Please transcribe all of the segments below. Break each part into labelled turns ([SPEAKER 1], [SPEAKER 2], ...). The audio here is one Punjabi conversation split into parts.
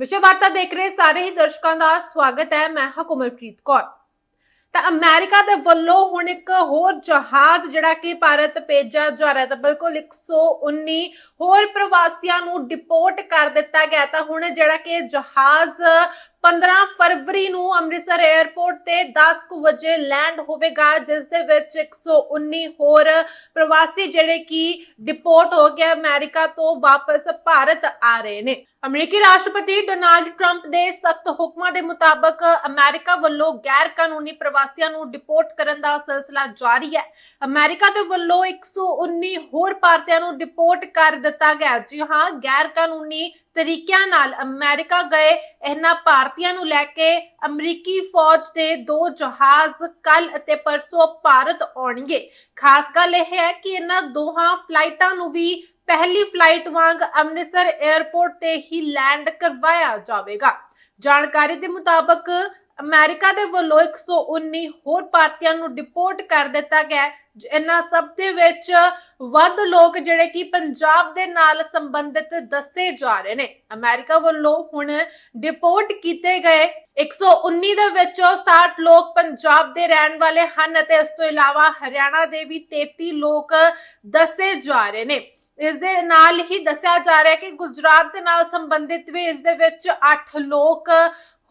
[SPEAKER 1] ਵਿਸ਼ਵ ਵਾਰਤਾ ਦੇਖ ਰਹੇ ਸਾਰੇ ਹੀ ਦਰਸ਼ਕਾਂ ਦਾ ਸਵਾਗਤ ਹੈ। ਮੈਂ ਹਾਂ ਕੌਰ। ਤਾਂ ਅਮਰੀਕਾ ਦੇ ਵੱਲੋਂ ਹੁਣ ਇੱਕ ਹੋਰ ਜਹਾਜ਼ ਜਿਹੜਾ ਕਿ ਭਾਰਤ ਭੇਜਿਆ ਜਾ ਰਿਹਾ ਤਾਂ ਬਿਲਕੁਲ 119 ਹੋਰ ਪ੍ਰਵਾਸੀਆਂ ਨੂੰ ਡਿਪੋਰਟ ਕਰ ਦਿੱਤਾ ਗਿਆ। ਤਾਂ ਹੁਣ ਜਿਹੜਾ ਕਿ ਜਹਾਜ਼ 15 ਫਰਵਰੀ ਨੂੰ ਅੰਮ੍ਰਿਤਸਰ 에ਅਰਪੋਰਟ ਤੇ 10 ਵਜੇ ਲੈਂਡ ਹੋਵੇਗਾ, ਜਿਸ ਦੇ ਵਿੱਚ 119 ਹੋਰ ਪ੍ਰਵਾਸੀ ਜਿਹੜੇ ਕਿ ਡਿਪੋਰਟ ਹੋ ਕੇ ਅਮਰੀਕਾ ਤੋਂ ਵਾਪਸ ਭਾਰਤ ਆ ਰਹੇ ਨੇ। ਅਮਰੀਕੀ ਰਾਸ਼ਟਰਪਤੀ ਡੋਨਾਲਡ ਟਰੰਪ ਦੇ ਸਖਤ ਹੁਕਮਾਂ ਦੇ ਮੁਤਾਬਕ ਅਮਰੀਕਾ ਵੱਲੋਂ ਗੈਰ ਕਾਨੂੰਨੀ ਪ੍ਰਵਾਸੀਆਂ ਨੂੰ ਡਿਪੋਰਟ ਕਰਨ ਦਾ ਸਿਲਸਿਲਾ ਜਾਰੀ ਹੈ। ਅਮਰੀਕਾ ਦੇ ਵੱਲੋਂ 119 ਹੋਰ ਭਾਰਤੀਆਂ ਨੂੰ ਡਿਪੋਰਟ ਕਰ ਦਿੱਤਾ ਗਿਆ। ਜੀ ਹਾਂ ਗੈਰ ਕਾਨੂੰਨੀ ਤਰੀਕਿਆਂ ਨਾਲ ਅਮਰੀਕਾ ਗਏ, ਇਹਨਾਂ ਭਾਰਤੀਆਂ ਨੂੰ ਲੈ ਕੇ ਅਮਰੀਕੀ ਫੌਜ ਦੇ ਦੋ ਜਹਾਜ਼ ਕੱਲ ਅਤੇ ਪਰਸੋਂ ਭਾਰਤ ਆਉਣਗੇ। ਖਾਸ ਗੱਲ ਇਹ ਹੈ ਕਿ ਇਹਨਾਂ ਦੋਹਾਂ ਫਲਾਈਟਾਂ ਨੂੰ ਵੀ ਪਹਿਲੀ ਫਲਾਈਟ ਵਾਂਗ ਅੰਮ੍ਰਿਤਸਰ 에ਅਰਪੋਰਟ ਤੇ ਹੀ ਲੈਂਡ ਕਰਵਾਇਆ ਜਾਵੇਗਾ। ਜਾਣਕਾਰੀ ਦੇ ਮੁਤਾਬਕ ਅਮਰੀਕਾ ਦੇ ਵੱਲੋਂ 119 ਹੋਰ ਭਾਰਤੀਆਂ ਨੂੰ ਡਿਪੋਰਟ ਕਰ ਦਿੱਤਾ ਗਿਆ ਇਹਨਾਂ ਸਭ ਦੇ ਵਿੱਚ ਵੱਧ ਲੋਕ ਜਿਹੜੇ ਕਿ ਪੰਜਾਬ ਦੇ ਨਾਲ ਸੰਬੰਧਿਤ ਦੱਸੇ ਜਾ ਰਹੇ ਨੇ। ਅਮਰੀਕਾ ਵੱਲੋਂ ਹੁਣ ਡਿਪੋਰਟ ਕੀਤੇ ਗਏ 119 ਦੇ ਵਿੱਚੋਂ 67 ਲੋਕ ਪੰਜਾਬ ਦੇ ਰਹਿਣ ਵਾਲੇ ਹਨ ਅਤੇ ਇਸ ਤੋਂ ਇਲਾਵਾ ਹਰਿਆਣਾ ਦੇ ਵੀ 33 ਲੋਕ ਦੱਸੇ ਜਾ ਰਹੇ ਨੇ। ਇਸ ਦੇ ਨਾਲ ਹੀ ਦੱਸਿਆ ਜਾ ਰਿਹਾ ਹੈ ਕਿ ਗੁਜਰਾਤ ਦੇ ਨਾਲ ਸੰਬੰਧਿਤ ਵੀ ਇਸ ਦੇ ਵਿੱਚ 8 ਲੋਕ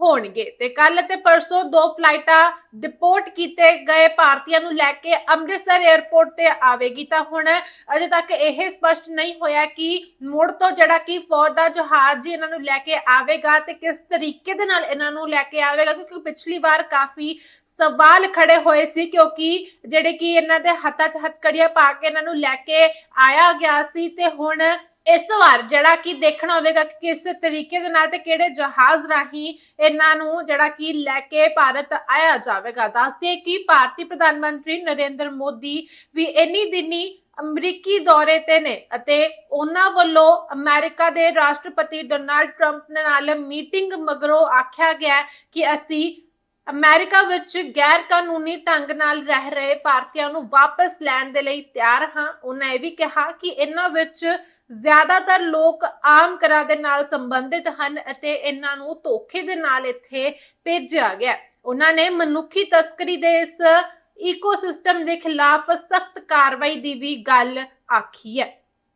[SPEAKER 1] ਹੋਣਗੇ। ਤੇ ਕੱਲ ਤੇ ਪਰਸੋਂ ਦੋ ਫਲਾਈਟਾਂ ਡਿਪੋਰਟ ਕੀਤੇ ਗਏ ਭਾਰਤੀਆਂ ਨੂੰ ਲੈ ਕੇ ਅੰਮ੍ਰਿਤਸਰ 에ਅਰਪੋਰਟ ਤੇ ਆਵੇਗੀ। ਤਾਂ ਹੁਣ ਅਜੇ ਤੱਕ ਇਹ ਸਪਸ਼ਟ ਨਹੀਂ ਹੋਇਆ ਕਿ ਮੁੜ ਤੋਂ ਜਿਹੜਾ ਕਿ ਫੌਜ ਦਾ ਜਹਾਜ਼ ਜੀ ਇਹਨਾਂ ਨੂੰ ਲੈ ਕੇ ਆਵੇਗਾ ਤੇ ਕਿਸ ਤਰੀਕੇ ਦੇ ਨਾਲ ਇਹਨਾਂ ਨੂੰ ਲੈ ਕੇ ਆਵੇਗਾ, ਕਿਉਂਕਿ ਪਿਛਲੀ ਵਾਰ ਕਾਫੀ ਸਵਾਲ ਖੜੇ ਹੋਏ ਸੀ, ਕਿਉਂਕਿ ਜਿਹੜੇ ਕਿ ਇਹਨਾਂ ਦੇ ਹੱਥਾਂ 'ਚ ਹੱਥਕੜੀਆਂ ਪਾ ਕੇ ਇਹਨਾਂ ਨੂੰ ਲੈ ਕੇ ਆਇਆ ਗਿਆ ਸੀ ਤੇ ਹੁਣ ਇਸ ਵਾਰ ਜਿਹੜਾ ਕਿ ਦੇਖਣਾ ਹੋਵੇਗਾ ਕਿ ਕਿਸ ਤਰੀਕੇ ਦੇ ਨਾਲ ਤੇ ਕਿਹੜੇ ਜਹਾਜ਼ ਰਾਹੀਂ ਇਹਨਾਂ ਨੂੰ ਜਿਹੜਾ ਕਿ ਲੈ ਕੇ ਭਾਰਤ ਆਇਆ ਜਾਵੇਗਾ। ਦੱਸਦੇ ਕਿ ਭਾਰਤੀ ਪ੍ਰਧਾਨ ਮੰਤਰੀ ਨਰਿੰਦਰ ਮੋਦੀ ਵੀ ਇੰਨੀ ਦਿਨੀ ਅਮਰੀਕੀ ਦੌਰੇ ਤੇ ਨੇ ਅਤੇ ਉਹਨਾਂ ਵੱਲੋਂ ਅਮਰੀਕਾ ਦੇ ਰਾਸ਼ਟਰਪਤੀ ਡੋਨਾਲਡ ਟਰੰਪ ਨਾਲ ਮੀਟਿੰਗ ਮਗਰੋਂ ਆਖਿਆ ਗਿਆ ਕਿ ਅਸੀਂ ਅਮਰੀਕਾ ਵਿੱਚ ਗੈਰ ਕਾਨੂੰਨੀ ਢੰਗ ਨਾਲ ਰਹਿ ਰਹੇ ਭਾਰਤੀਆਂ ਨੂੰ ਵਾਪਸ ਲੈਣ ਦੇ ਲਈ ਤਿਆਰ ਹਾਂ। ਉਹਨਾਂ ਇਹ ਵੀ ਕਿਹਾ ਕਿ ਇਹਨਾਂ ਵਿੱਚ ਜ਼ਿਆਦਾਤਰ ਲੋਕ ਆਮ ਕਰਾਂ ਦੇ ਨਾਲ ਸੰਬੰਧਿਤ ਹਨ ਅਤੇ ਇਹਨਾਂ ਨੂੰ ਧੋਖੇ ਦੇ ਨਾਲ ਇੱਥੇ ਭੇਜਿਆ ਗਿਆ। ਉਹਨਾਂ ਨੇ ਮਨੁੱਖੀ ਤਸਕਰੀ ਦੇ ਇਸ ਇਕੋਸਿਸਟਮ ਦੇ ਖਿਲਾਫ ਸਖਤ ਕਾਰਵਾਈ ਦੀ ਵੀ ਗੱਲ ਆਖੀ ਹੈ।